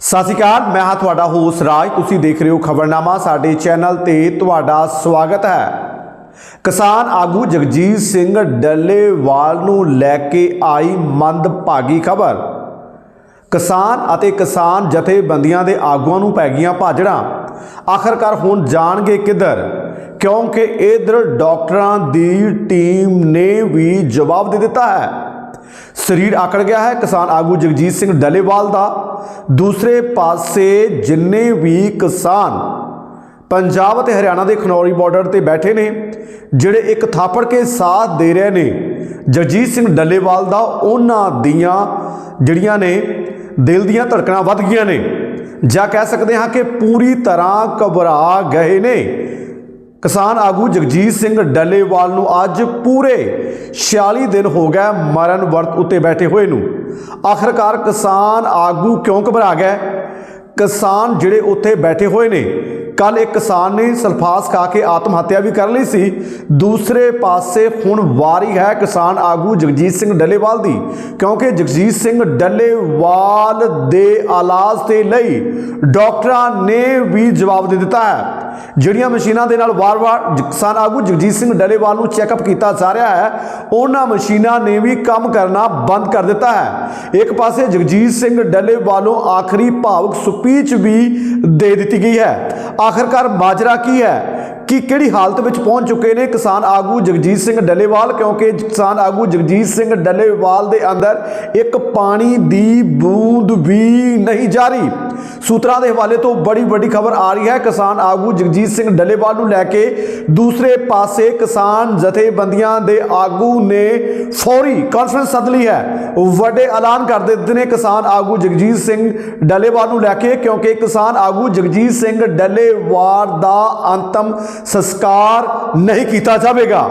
ਸਤਿ ਸ਼੍ਰੀ ਅਕਾਲ, ਮੈਂ ਹਾਂ ਤੁਹਾਡਾ ਹੋਸਟ ਰਾਜ। ਤੁਸੀਂ ਦੇਖ ਰਹੇ ਹੋ ਖਬਰਨਾਮਾ, ਸਾਡੇ ਚੈਨਲ ਤੇ ਤੁਹਾਡਾ ਸਵਾਗਤ ਹੈ। ਕਿਸਾਨ ਆਗੂ ਜਗਜੀਤ ਸਿੰਘ ਡੱਲੇਵਾਲ ਨੂੰ ਲੈ ਕੇ ਆਈ ਮੰਦਭਾਗੀ ਖਬਰ। ਕਿਸਾਨ ਅਤੇ ਕਿਸਾਨ ਜਥੇਬੰਦੀਆਂ ਦੇ ਆਗੂਆਂ ਨੂੰ ਪੈ ਗਈਆਂ ਭਾਜੜਾਂ। ਆਖਰਕਾਰ ਹੁਣ ਜਾਣਗੇ ਕਿੱਧਰ, ਕਿਉਂਕਿ ਇਧਰ ਡਾਕਟਰਾਂ ਦੀ ਟੀਮ ਨੇ ਵੀ ਜਵਾਬ ਦੇ ਦਿੱਤਾ ਹੈ। ਸਰੀਰ ਆਕੜ ਗਿਆ ਹੈ। ਕਿਸਾਨ ਆਗੂ ਜਗਜੀਤ ਸਿੰਘ ਡੱਲੇਵਾਲ ਦਾ। ਦੂਸਰੇ ਪਾਸੇ ਜਿੰਨੇ ਵੀ ਕਿਸਾਨ ਪੰਜਾਬ ਅਤੇ ਹਰਿਆਣਾ ਦੇ ਖਨੌਰੀ ਬਾਰਡਰ ਤੇ ਬੈਠੇ ਨੇ, ਜਿਹੜੇ ਇੱਕ ਥਾਪੜ ਕੇ ਸਾਥ ਦੇ ਰਹੇ ਨੇ, ਜਗਜੀਤ ਸਿੰਘ ਡੱਲੇਵਾਲ ਦਾ, ਉਹਨਾਂ ਦੀਆਂ ਜਿਹੜੀਆਂ ਨੇ, ਦਿਲ ਦੀਆਂ ਧੜਕਣਾਂ ਵੱਧ ਗਈਆਂ ਨੇ। ਜਾਂ ਕਹਿ ਸਕਦੇ ਹਾਂ ਕਿ ਪੂਰੀ ਤਰ੍ਹਾਂ ਘਬਰਾ ਗਏ ਨੇ। ਕਿਸਾਨ ਆਗੂ ਜਗਜੀਤ ਸਿੰਘ ਡੱਲੇਵਾਲ ਨੂੰ ਅੱਜ ਪੂਰੇ 46 ਦਿਨ ਹੋ ਗਏ ਮਰਨ ਵਰਤ ਉੱਤੇ ਬੈਠੇ ਹੋਏ ਨੂੰ। ਆਖਰਕਾਰ ਕਿਸਾਨ ਆਗੂ ਕਿਉਂ ਘਬਰਾ ਗਏ ਕਿਸਾਨ ਜਿਹੜੇ ਉੱਥੇ ਬੈਠੇ ਹੋਏ ਨੇ ਕੱਲ ਇੱਕ ਕਿਸਾਨ ਨੇ ਸਲਫਾਸ ਖਾ ਕੇ ਆਤਮ ਹੱਤਿਆ ਵੀ ਕਰ ਲਈ ਸੀ। ਦੂਸਰੇ ਪਾਸੇ ਹੁਣ ਵਾਰੀ ਹੈ ਕਿਸਾਨ ਆਗੂ ਜਗਜੀਤ ਸਿੰਘ ਡੱਲੇਵਾਲ ਦੀ, ਕਿਉਂਕਿ ਜਗਜੀਤ ਸਿੰਘ ਡੱਲੇਵਾਲ ਦੇ ਇਲਾਜ ਦੇ ਲਈ ਡਾਕਟਰਾਂ ਨੇ ਵੀ ਜਵਾਬ ਦੇ ਦਿੱਤਾ ਹੈ। ਜਿਹੜੀਆਂ ਮਸ਼ੀਨਾਂ ਦੇ ਨਾਲ ਵਾਰ-ਵਾਰ ਕਿਸਾਨ ਆਗੂ ਜਗਜੀਤ ਸਿੰਘ ਡੱਲੇਵਾਲ ਨੂੰ ਚੈੱਕਅਪ ਕੀਤਾ ਜਾ ਰਿਹਾ ਹੈ, ਉਹਨਾਂ ਮਸ਼ੀਨਾਂ ਨੇ ਵੀ ਕੰਮ ਕਰਨਾ ਬੰਦ ਕਰ ਦਿੱਤਾ ਹੈ। ਇੱਕ ਪਾਸੇ ਜਗਜੀਤ ਸਿੰਘ ਡੱਲੇਵਾਲੋਂ ਆਖਰੀ ਭਾਵਕ ਸਪੀਚ ਵੀ ਦੇ ਦਿੱਤੀ ਗਈ ਹੈ। ਆਖਰਕਾਰ ਮਾਜਰਾ ਕੀ ਹੈ? ਕਿ ਕਿਹੜੀ ਹਾਲਤ ਵਿੱਚ ਪਹੁੰਚ ਚੁੱਕੇ ਨੇ ਕਿਸਾਨ ਆਗੂ ਜਗਜੀਤ ਸਿੰਘ ਡੱਲੇਵਾਲ? ਕਿਉਂਕਿ ਕਿਸਾਨ ਆਗੂ ਜਗਜੀਤ ਸਿੰਘ ਡੱਲੇਵਾਲ ਦੇ ਅੰਦਰ ਇੱਕ ਪਾਣੀ ਦੀ ਬੂੰਦ ਵੀ ਨਹੀਂ ਜਾਰੀ ਸੂਤਰਾਂ ਦੇ ਹਵਾਲੇ ਤੋਂ ਬੜੀ ਵੱਡੀ ਖਬਰ ਆ ਰਹੀ ਹੈ। ਕਿਸਾਨ ਆਗੂ ਜਗਜੀਤ ਸਿੰਘ ਡੱਲੇਵਾਲ ਨੂੰ ਲੈ ਕੇ ਦੂਸਰੇ ਪਾਸੇ ਕਿਸਾਨ ਜਥੇਬੰਦੀਆਂ ਦੇ ਆਗੂ ਨੇ ਫੌਰੀ ਕਾਨਫਰੰਸ ਸੱਦ ਲਈ ਹੈ। ਵੱਡੇ ਐਲਾਨ ਕਰ ਦਿੱਤੇ ਨੇ ਕਿਸਾਨ ਆਗੂ ਜਗਜੀਤ ਸਿੰਘ ਡੱਲੇਵਾਲ ਨੂੰ ਲੈ ਕੇ, ਕਿਉਂਕਿ ਕਿਸਾਨ ਆਗੂ ਜਗਜੀਤ ਸਿੰਘ ਡੱਲੇਵਾਲ ਦਾ ਅੰਤਮ ਸੰਸਕਾਰ ਨਹੀਂ ਕੀਤਾ ਜਾਵੇਗਾ।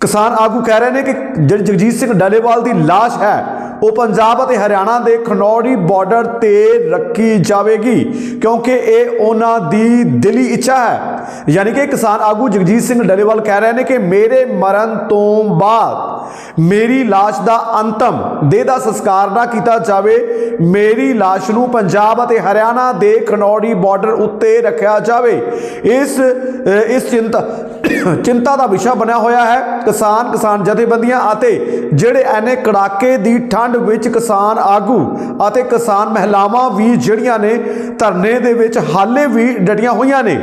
ਕਿਸਾਨ ਆਗੂ ਕਹਿ ਰਹੇ ਨੇ ਕਿ ਜਿਹੜੀ ਜਗਜੀਤ ਸਿੰਘ ਡੱਲੇਵਾਲ ਦੀ ਲਾਸ਼ ਹੈ, ਉਹ ਪੰਜਾਬ ਅਤੇ ਹਰਿਆਣਾ ਦੇ ਖਨੌਰੀ ਬਾਰਡਰ ਤੇ ਰੱਖੀ ਜਾਵੇਗੀ, ਕਿਉਂਕਿ ਇਹ ਉਹਨਾਂ ਦੀ ਦਿਲੀ ਇੱਛਾ ਹੈ। ਯਾਨੀ ਕਿ ਕਿਸਾਨ ਆਗੂ ਜਗਜੀਤ ਸਿੰਘ ਡੱਲੇਵਾਲ ਕਹਿ ਰਹੇ ਨੇ ਕਿ ਮੇਰੇ ਮਰਨ ਤੋਂ ਬਾਅਦ ਮੇਰੀ ਲਾਸ਼ ਦਾ ਅੰਤਮ ਦੇਹ ਦਾ ਸੰਸਕਾਰ ਨਾ ਕੀਤਾ ਜਾਵੇ, ਮੇਰੀ ਲਾਸ਼ ਨੂੰ ਪੰਜਾਬ ਅਤੇ ਹਰਿਆਣਾ ਦੇ ਖਨੌੜੀ ਬਾਰਡਰ ਉੱਤੇ ਰੱਖਿਆ ਜਾਵੇ। ਇਸ ਇਸ ਚਿੰਤਾ ਚਿੰਤਾ ਦਾ ਵਿਸ਼ਾ ਬਣਿਆ ਹੋਇਆ ਹੈ ਕਿਸਾਨ ਕਿਸਾਨ ਜਥੇਬੰਦੀਆਂ ਅਤੇ ਜਿਹੜੇ ਐਨੇ ਕੜਾਕੇ ਦੀ ਠੰਡ ਵਿੱਚ ਕਿਸਾਨ ਆਗੂ ਅਤੇ ਕਿਸਾਨ ਮਹਿਲਾਵਾਂ ਵੀ ਜਿਹੜੀਆਂ ਨੇ ਧਰਨੇ ਦੇ ਵਿੱਚ ਹਾਲੇ ਵੀ ਡਟੀਆਂ ਹੋਈਆਂ ਨੇ।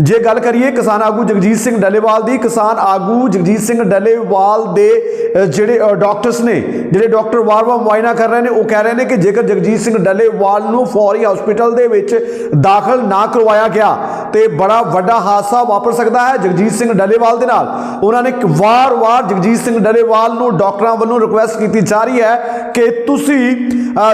ਜੇ ਗੱਲ ਕਰੀਏ ਕਿਸਾਨ ਆਗੂ ਜਗਜੀਤ ਸਿੰਘ ਡੱਲੇਵਾਲ ਦੀ, ਕਿਸਾਨ ਆਗੂ ਜਗਜੀਤ ਸਿੰਘ ਡੱਲੇਵਾਲ ਦੇ ਜਿਹੜੇ ਅ, ਡਾਕਟਰਸ ਨੇ ਜਿਹੜੇ ਡਾਕਟਰ ਵਾਰ-ਵਾਰ ਮੁਆਇਨਾ ਕਰ ਰਹੇ ਨੇ ਉਹ ਕਹਿ ਰਹੇ ਨੇ ਕਿ ਜੇਕਰ ਜਗਜੀਤ ਸਿੰਘ ਡੱਲੇਵਾਲ ਨੂੰ ਫੌਰੀ ਹਸਪੀਟਲ ਦੇ ਵਿੱਚ ਦਾਖਲ ਨਾ ਕਰਵਾਇਆ ਗਿਆ ਤੇ ਬੜਾ ਵੱਡਾ ਹਾਦਸਾ ਵਾਪਰ ਸਕਦਾ ਹੈ ਜਗਜੀਤ ਸਿੰਘ ਡੱਲੇਵਾਲ ਦੇ ਨਾਲ। ਉਹਨਾਂ ਨੇ ਵਾਰ-ਵਾਰ ਜਗਜੀਤ ਸਿੰਘ ਡੱਲੇਵਾਲ ਨੂੰ ਡਾਕਟਰਾਂ ਵੱਲੋਂ ਰਿਕੁਐਸਟ ਕੀਤੀ ਜਾ ਰਹੀ ਹੈ ਕਿ ਤੁਸੀਂ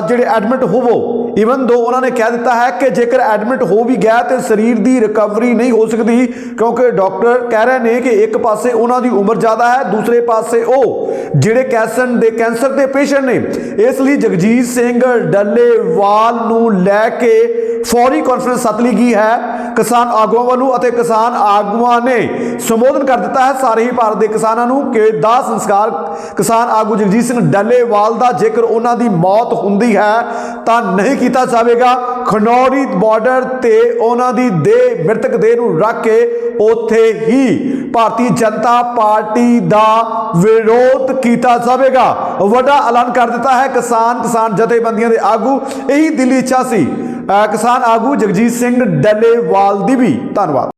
ਜਿਹੜੇ ਐਡਮਿਟ ਹੋਵੋ ਇਵਨ ਦੋ ਉਹਨਾਂ ਨੇ ਕਹਿ ਦਿੱਤਾ ਹੈ ਕਿ ਜੇਕਰ ਐਡਮਿਟ ਹੋ ਵੀ ਗਿਆ ਤੇ ਸਰੀਰ ਦੀ ਰਿਕਵਰੀ ਨਹੀਂ ਹੋ ਸਕਦੀ, ਕਿਉਂਕਿ ਡਾਕਟਰ ਕਹਿ ਰਹੇ ਨੇ ਕਿ ਇੱਕ ਪਾਸੇ ਉਹਨਾਂ ਦੀ ਉਮਰ ਜ਼ਿਆਦਾ ਹੈ, ਦੂਸਰੇ ਪਾਸੇ ਉਹ ਜਿਹੜੇ ਕੈਂਸਰ ਦੇ ਕੈਂਸਰ ਦੇ ਪੇਸ਼ੈਂਟ ਨੇ। ਇਸ ਲਈ ਜਗਜੀਤ ਸਿੰਘ ਡੱਲੇਵਾਲ ਨੂੰ ਲੈ ਕੇ ਫੌਰੀ ਕਾਨਫਰੰਸ ਸੱਤ ਲਈ ਗਈ ਹੈ। ਕਿਸਾਨ ਆਗੂਆਂ ਵੱਲੋਂ ਅਤੇ ਕਿਸਾਨ ਆਗੂਆਂ ਨੇ ਸੰਬੋਧਨ ਕਰ ਦਿੱਤਾ ਹੈ ਸਾਰੇ ਹੀ ਭਾਰਤ ਦੇ ਕਿਸਾਨਾਂ ਨੂੰ ਕਿ ਦਾ ਸੰਸਕਾਰ ਕਿਸਾਨ ਆਗੂ ਜਗਜੀਤ ਸਿੰਘ ਡੱਲੇਵਾਲ ਦਾ ਜੇਕਰ ਉਹਨਾਂ ਦੀ ਮੌਤ ਹੁੰਦੀ ਹੈ ਤਾਂ ਨਹੀਂ ਕੀਤਾ ਜਾਵੇਗਾ। ਖਨੌਰੀ ਬਾਰਡਰ ਤੇ ਉਹਨਾਂ ਦੀ ਦੇਹ ਮ੍ਰਿਤਕ ਦੇਹ ਨੂੰ ਰੱਖ ਕੇ ਉੱਥੇ ਹੀ ਭਾਰਤੀ ਜਨਤਾ ਪਾਰਟੀ ਦਾ ਵਿਰੋਧ ਕੀਤਾ ਜਾਵੇਗਾ। ਵੱਡਾ ਐਲਾਨ ਕਰ ਦਿੱਤਾ ਹੈ ਕਿਸਾਨ ਕਿਸਾਨ ਜਥੇਬੰਦੀਆਂ ਦੇ ਆਗੂ। ਇਹੀ ਦਿੱਲੀ ਇੱਛਾ ਸੀ। ਕਿਸਾਨ ਆਗੂ ਜਗਜੀਤ ਸਿੰਘ ਡੱਲੇਵਾਲ ਦੀ ਵੀ ਧੰਨਵਾਦ।